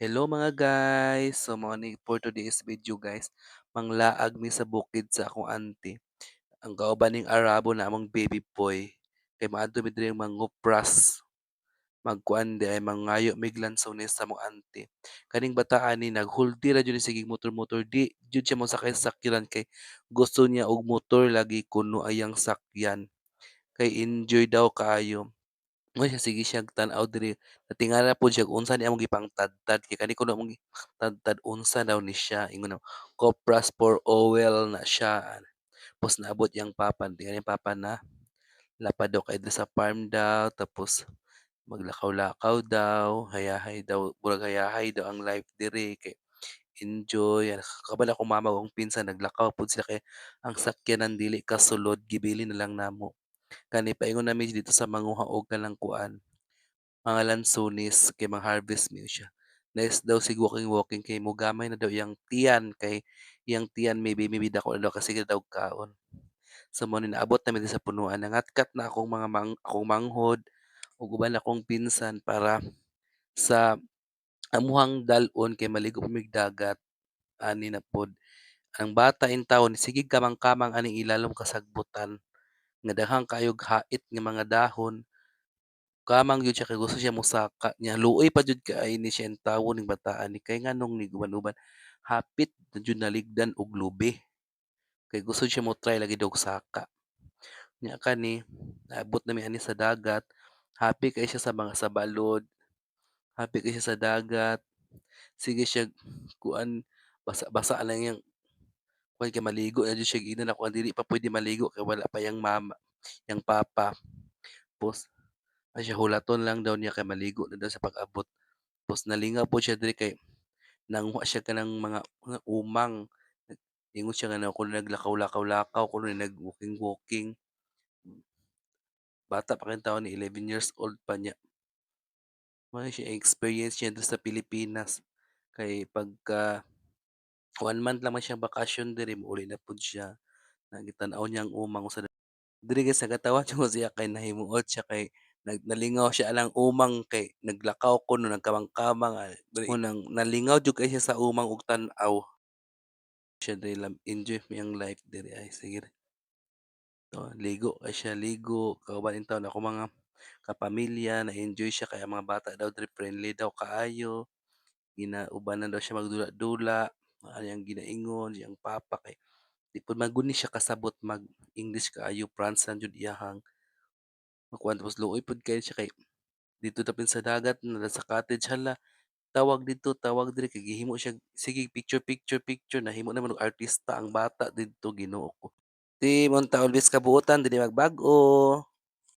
Hello mga guys! So ni for today's video guys, manglaag mi sa bukid sa akong auntie. Ang kauban ning Arabo na among baby boy, kay maadto mi diri mangupras, magkuan di ay mangayo mig lansones sa among auntie. Kaning bataan ni naghulti ra jud ni sige motor-motor, di jud siya mosakay sa sakyanan kay gusto niya og motor lagi kuno ay ang sakyan, kay enjoy daw kaayo. Mo siya sige siyang tan-aw diri, natingala pod siya kung unsa ni among gipangtadtad kay kani kuno mong tadtad unsa daw ni siya, ingon "Copras for oil" na siya. Tapos naabot yang papa, di ang papa na lapad daw kay sa farm daw, tapos maglakaw-lakaw daw, hayahay daw, murag hayahay daw ang life diri kay enjoy. Kabalo akong mama ug pinsan naglakaw pod sila kay ang sakyanan dili kasulod, gibili na lang namo. Kani paingon nami dito sa manguha og kanang kuan, mga lansones kay mang-harvest mi siya. Nice daw sig walking-walking kay mogamay na daw iyang tiyan kay iyang tiyan maybe maybe dako na daw kasi daw kaon. So ni naabot namin diri sa punuan, nangatkat na akong mga mang akong manghod ug uban akong pinsan para sa amuhang dal-on kay maligo mig dagat, ani na pod. Ang bata in town sige kamang-kamang aning ilalom kasagbutan, nga daghang kaayog hait nga mga dahon. Kamang gyud siya kay gusto siya mosaka niya, luoy pa jud kaayo ni siya in town ning bataan ni kay nganong ni uban-uban hapit na jud naligdan og lubi, kay gusto siya mo-try lagi daw og saka. Nya kani naabot nami ani sa dagat, happy kay siya sa mga sa balod, happy kay siya sa dagat, sige siya kuan basa-basa lang iyang kuan kay maligo na jud siya giingnan ako dili pa puwede maligo kay wala pa yang mama yang papa. Tapos ano siya hulaton lang daw niya kay maligo na daw sa pag-abot. Tapos nalingaw pod siya diri kay nanguha siya kanang mga mga umang, ingon siya nga na kuno naglakaw-lakaw-lakaw, kuno nag-walking-walking. Bata pa kayong taon ni eleven years old pa niya. Na siya experience niya sa Pilipinas, kay pagka one month lang man siyang bakasyon diri mouli na pod siya, na gitan-aw niya ang umang daw diri nagatawa jud ko siya kay nahimuot siya kay nag nalingaw siya alang umang kay naglakaw kuno nagkamang-kamang, unang nalingaw jud kay siya sa umang ug tan-aw. Siya diri lang enjoy iyang life diri ay sige Oh, ligo kay siya, ligo, kauban in town akong mga kapamilya, na-enjoy siya kay ang mga bata daw diri friendly daw kaayo, ginaubanan daw siya magdula-dula, mao ang ginaingon iyang papa kay di pod man siya kasabot mag-English kaayo, France lang jud iyahang makuan tapos luoy pod kayo siya kay dito tapin sa dagat na sa cottage, hala tawag dito, tawag diri kay gihimo siya sige picture, picture, picture, nahimo naman og artista ang bata didto Ginoo ko. Timon ta always kabuotan dili magbag-o.